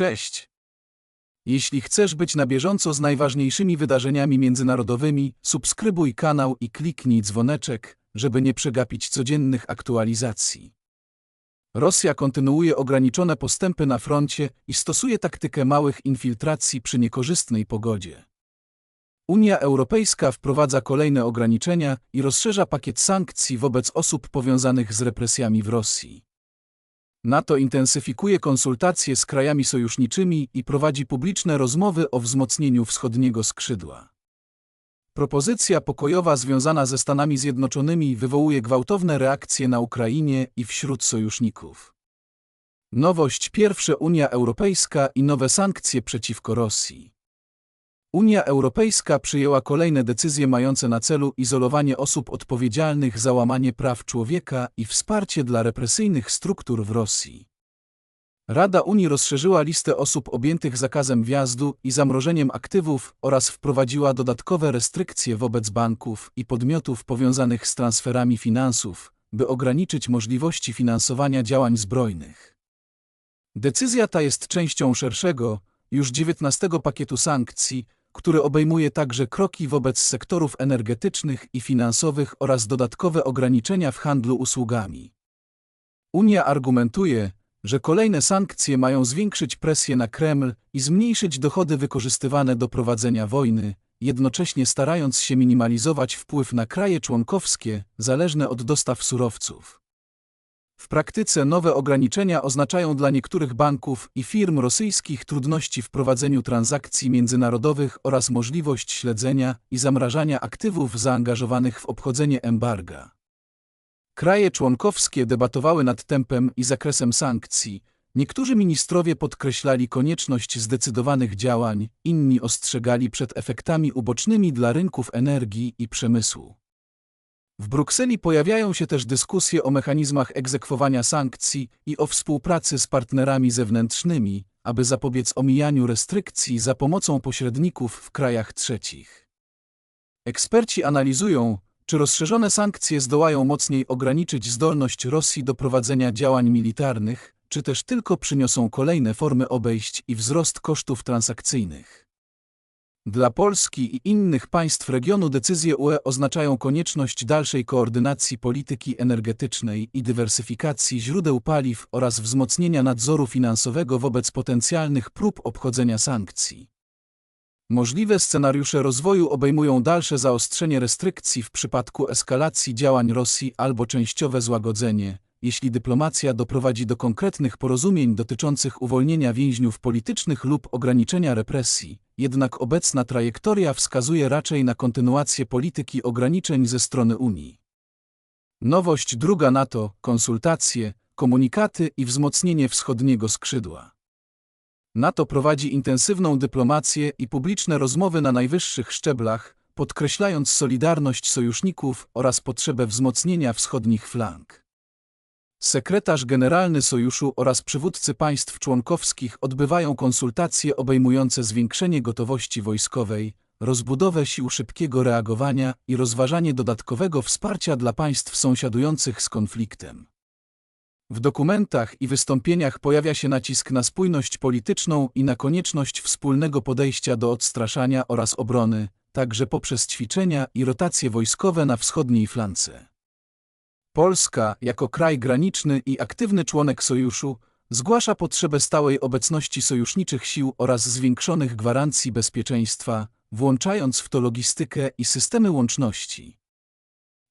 Cześć! Jeśli chcesz być na bieżąco z najważniejszymi wydarzeniami międzynarodowymi, subskrybuj kanał i kliknij dzwoneczek, żeby nie przegapić codziennych aktualizacji. Rosja kontynuuje ograniczone postępy na froncie i stosuje taktykę małych infiltracji przy niekorzystnej pogodzie. Unia Europejska wprowadza kolejne ograniczenia i rozszerza pakiet sankcji wobec osób powiązanych z represjami w Rosji. NATO intensyfikuje konsultacje z krajami sojuszniczymi i prowadzi publiczne rozmowy o wzmocnieniu wschodniego skrzydła. Propozycja pokojowa związana ze Stanami Zjednoczonymi wywołuje gwałtowne reakcje na Ukrainie i wśród sojuszników. Nowość pierwsze Unia Europejska i nowe sankcje przeciwko Rosji. Unia Europejska przyjęła kolejne decyzje mające na celu izolowanie osób odpowiedzialnych za łamanie praw człowieka i wsparcie dla represyjnych struktur w Rosji. Rada Unii rozszerzyła listę osób objętych zakazem wjazdu i zamrożeniem aktywów oraz wprowadziła dodatkowe restrykcje wobec banków i podmiotów powiązanych z transferami finansów, by ograniczyć możliwości finansowania działań zbrojnych. Decyzja ta jest częścią szerszego, już 19 pakietu sankcji, który obejmuje także kroki wobec sektorów energetycznych i finansowych oraz dodatkowe ograniczenia w handlu usługami. Unia argumentuje, że kolejne sankcje mają zwiększyć presję na Kreml i zmniejszyć dochody wykorzystywane do prowadzenia wojny, jednocześnie starając się minimalizować wpływ na kraje członkowskie zależne od dostaw surowców. W praktyce nowe ograniczenia oznaczają dla niektórych banków i firm rosyjskich trudności w prowadzeniu transakcji międzynarodowych oraz możliwość śledzenia i zamrażania aktywów zaangażowanych w obchodzenie embarga. Kraje członkowskie debatowały nad tempem i zakresem sankcji. Niektórzy ministrowie podkreślali konieczność zdecydowanych działań, inni ostrzegali przed efektami ubocznymi dla rynków energii i przemysłu. W Brukseli pojawiają się też dyskusje o mechanizmach egzekwowania sankcji i o współpracy z partnerami zewnętrznymi, aby zapobiec omijaniu restrykcji za pomocą pośredników w krajach trzecich. Eksperci analizują, czy rozszerzone sankcje zdołają mocniej ograniczyć zdolność Rosji do prowadzenia działań militarnych, czy też tylko przyniosą kolejne formy obejść i wzrost kosztów transakcyjnych. Dla Polski i innych państw regionu decyzje UE oznaczają konieczność dalszej koordynacji polityki energetycznej i dywersyfikacji źródeł paliw oraz wzmocnienia nadzoru finansowego wobec potencjalnych prób obchodzenia sankcji. Możliwe scenariusze rozwoju obejmują dalsze zaostrzenie restrykcji w przypadku eskalacji działań Rosji albo częściowe złagodzenie, jeśli dyplomacja doprowadzi do konkretnych porozumień dotyczących uwolnienia więźniów politycznych lub ograniczenia represji, jednak obecna trajektoria wskazuje raczej na kontynuację polityki ograniczeń ze strony Unii. Nowość druga NATO konsultacje, komunikaty i wzmocnienie wschodniego skrzydła. NATO prowadzi intensywną dyplomację i publiczne rozmowy na najwyższych szczeblach, podkreślając solidarność sojuszników oraz potrzebę wzmocnienia wschodnich flank. Sekretarz Generalny Sojuszu oraz przywódcy państw członkowskich odbywają konsultacje obejmujące zwiększenie gotowości wojskowej, rozbudowę sił szybkiego reagowania i rozważanie dodatkowego wsparcia dla państw sąsiadujących z konfliktem. W dokumentach i wystąpieniach pojawia się nacisk na spójność polityczną i na konieczność wspólnego podejścia do odstraszania oraz obrony, także poprzez ćwiczenia i rotacje wojskowe na wschodniej flance. Polska, jako kraj graniczny i aktywny członek sojuszu, zgłasza potrzebę stałej obecności sojuszniczych sił oraz zwiększonych gwarancji bezpieczeństwa, włączając w to logistykę i systemy łączności.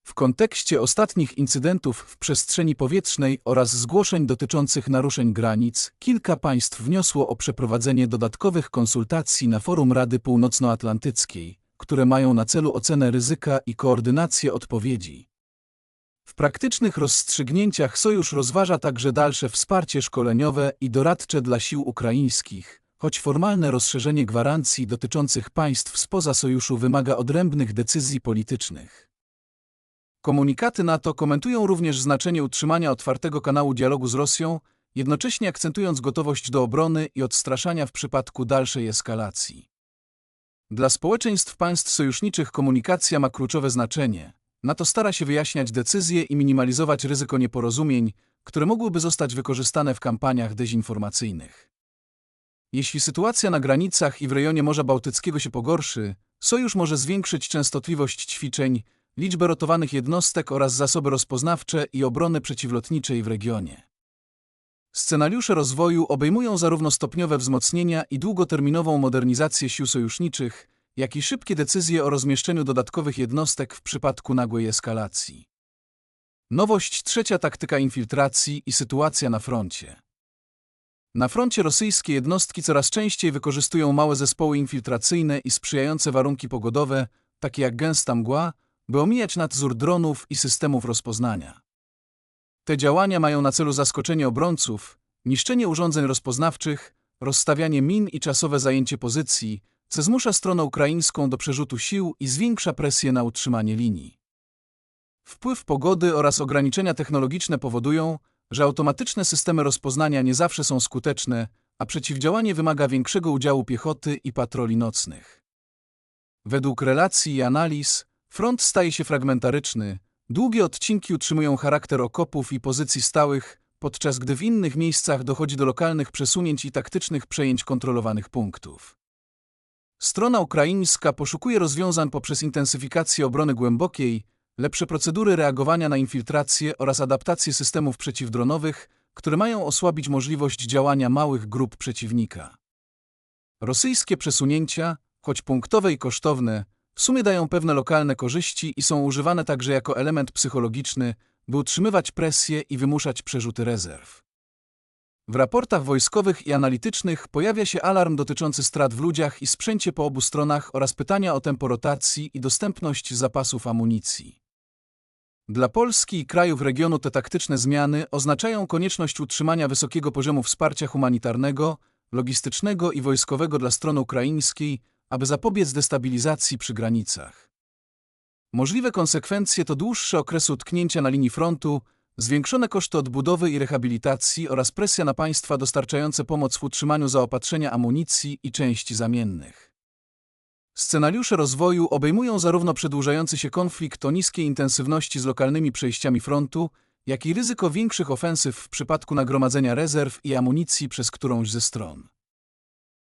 W kontekście ostatnich incydentów w przestrzeni powietrznej oraz zgłoszeń dotyczących naruszeń granic, kilka państw wniosło o przeprowadzenie dodatkowych konsultacji na forum Rady Północnoatlantyckiej, które mają na celu ocenę ryzyka i koordynację odpowiedzi. W praktycznych rozstrzygnięciach Sojusz rozważa także dalsze wsparcie szkoleniowe i doradcze dla sił ukraińskich, choć formalne rozszerzenie gwarancji dotyczących państw spoza Sojuszu wymaga odrębnych decyzji politycznych. Komunikaty NATO komentują również znaczenie utrzymania otwartego kanału dialogu z Rosją, jednocześnie akcentując gotowość do obrony i odstraszania w przypadku dalszej eskalacji. Dla społeczeństw państw sojuszniczych komunikacja ma kluczowe znaczenie – NATO stara się wyjaśniać decyzje i minimalizować ryzyko nieporozumień, które mogłyby zostać wykorzystane w kampaniach dezinformacyjnych. Jeśli sytuacja na granicach i w rejonie Morza Bałtyckiego się pogorszy, sojusz może zwiększyć częstotliwość ćwiczeń, liczbę rotowanych jednostek oraz zasoby rozpoznawcze i obrony przeciwlotniczej w regionie. Scenariusze rozwoju obejmują zarówno stopniowe wzmocnienia i długoterminową modernizację sił sojuszniczych, jak i szybkie decyzje o rozmieszczeniu dodatkowych jednostek w przypadku nagłej eskalacji. Nowość trzecia taktyka infiltracji i sytuacja na froncie. Na froncie rosyjskie jednostki coraz częściej wykorzystują małe zespoły infiltracyjne i sprzyjające warunki pogodowe, takie jak gęsta mgła, by omijać nadzór dronów i systemów rozpoznania. Te działania mają na celu zaskoczenie obrońców, niszczenie urządzeń rozpoznawczych, rozstawianie min i czasowe zajęcie pozycji, co zmusza stronę ukraińską do przerzutu sił i zwiększa presję na utrzymanie linii. Wpływ pogody oraz ograniczenia technologiczne powodują, że automatyczne systemy rozpoznania nie zawsze są skuteczne, a przeciwdziałanie wymaga większego udziału piechoty i patroli nocnych. Według relacji i analiz, front staje się fragmentaryczny, długie odcinki utrzymują charakter okopów i pozycji stałych, podczas gdy w innych miejscach dochodzi do lokalnych przesunięć i taktycznych przejęć kontrolowanych punktów. Strona ukraińska poszukuje rozwiązań poprzez intensyfikację obrony głębokiej, lepsze procedury reagowania na infiltrację oraz adaptację systemów przeciwdronowych, które mają osłabić możliwość działania małych grup przeciwnika. Rosyjskie przesunięcia, choć punktowe i kosztowne, w sumie dają pewne lokalne korzyści i są używane także jako element psychologiczny, by utrzymywać presję i wymuszać przerzuty rezerw. W raportach wojskowych i analitycznych pojawia się alarm dotyczący strat w ludziach i sprzęcie po obu stronach oraz pytania o tempo rotacji i dostępność zapasów amunicji. Dla Polski i krajów regionu te taktyczne zmiany oznaczają konieczność utrzymania wysokiego poziomu wsparcia humanitarnego, logistycznego i wojskowego dla strony ukraińskiej, aby zapobiec destabilizacji przy granicach. Możliwe konsekwencje to dłuższe okresy utknięcia na linii frontu, zwiększone koszty odbudowy i rehabilitacji oraz presja na państwa dostarczające pomoc w utrzymaniu zaopatrzenia amunicji i części zamiennych. Scenariusze rozwoju obejmują zarówno przedłużający się konflikt o niskiej intensywności z lokalnymi przejściami frontu, jak i ryzyko większych ofensyw w przypadku nagromadzenia rezerw i amunicji przez którąś ze stron.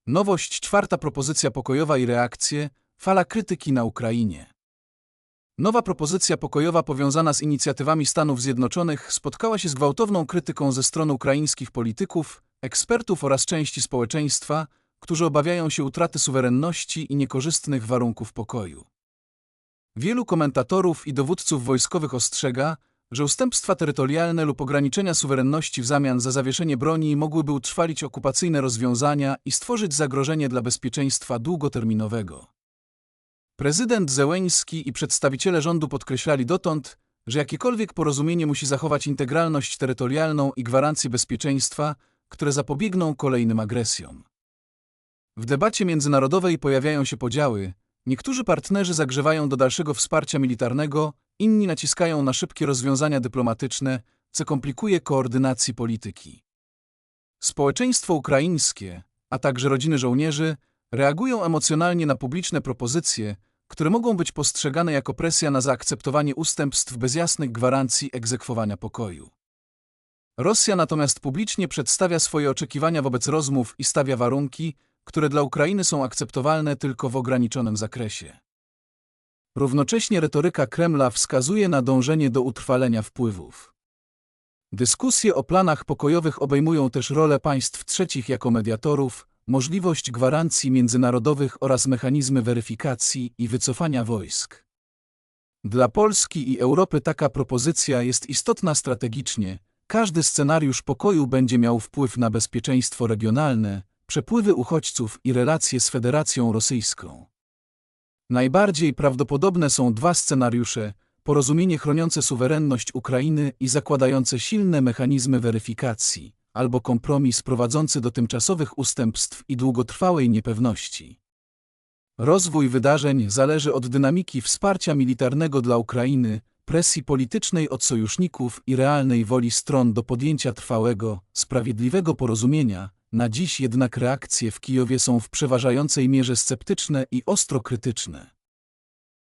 Nowość czwarta propozycja pokojowa i reakcje, fala krytyki na Ukrainie. Nowa propozycja pokojowa powiązana z inicjatywami Stanów Zjednoczonych spotkała się z gwałtowną krytyką ze strony ukraińskich polityków, ekspertów oraz części społeczeństwa, którzy obawiają się utraty suwerenności i niekorzystnych warunków pokoju. Wielu komentatorów i dowódców wojskowych ostrzega, że ustępstwa terytorialne lub ograniczenia suwerenności w zamian za zawieszenie broni mogłyby utrwalić okupacyjne rozwiązania i stworzyć zagrożenie dla bezpieczeństwa długoterminowego. Prezydent Zełeński i przedstawiciele rządu podkreślali dotąd, że jakiekolwiek porozumienie musi zachować integralność terytorialną i gwarancje bezpieczeństwa, które zapobiegną kolejnym agresjom. W debacie międzynarodowej pojawiają się podziały, niektórzy partnerzy zagrzewają do dalszego wsparcia militarnego, inni naciskają na szybkie rozwiązania dyplomatyczne, co komplikuje koordynacji polityki. Społeczeństwo ukraińskie, a także rodziny żołnierzy reagują emocjonalnie na publiczne propozycje, które mogą być postrzegane jako presja na zaakceptowanie ustępstw bez jasnych gwarancji egzekwowania pokoju. Rosja natomiast publicznie przedstawia swoje oczekiwania wobec rozmów i stawia warunki, które dla Ukrainy są akceptowalne tylko w ograniczonym zakresie. Równocześnie retoryka Kremla wskazuje na dążenie do utrwalenia wpływów. Dyskusje o planach pokojowych obejmują też rolę państw trzecich jako mediatorów, możliwość gwarancji międzynarodowych oraz mechanizmy weryfikacji i wycofania wojsk. Dla Polski i Europy taka propozycja jest istotna strategicznie. Każdy scenariusz pokoju będzie miał wpływ na bezpieczeństwo regionalne, przepływy uchodźców i relacje z Federacją Rosyjską. Najbardziej prawdopodobne są dwa scenariusze: porozumienie chroniące suwerenność Ukrainy i zakładające silne mechanizmy weryfikacji, albo kompromis prowadzący do tymczasowych ustępstw i długotrwałej niepewności. Rozwój wydarzeń zależy od dynamiki wsparcia militarnego dla Ukrainy, presji politycznej od sojuszników i realnej woli stron do podjęcia trwałego, sprawiedliwego porozumienia. Na dziś jednak reakcje w Kijowie są w przeważającej mierze sceptyczne i ostro krytyczne.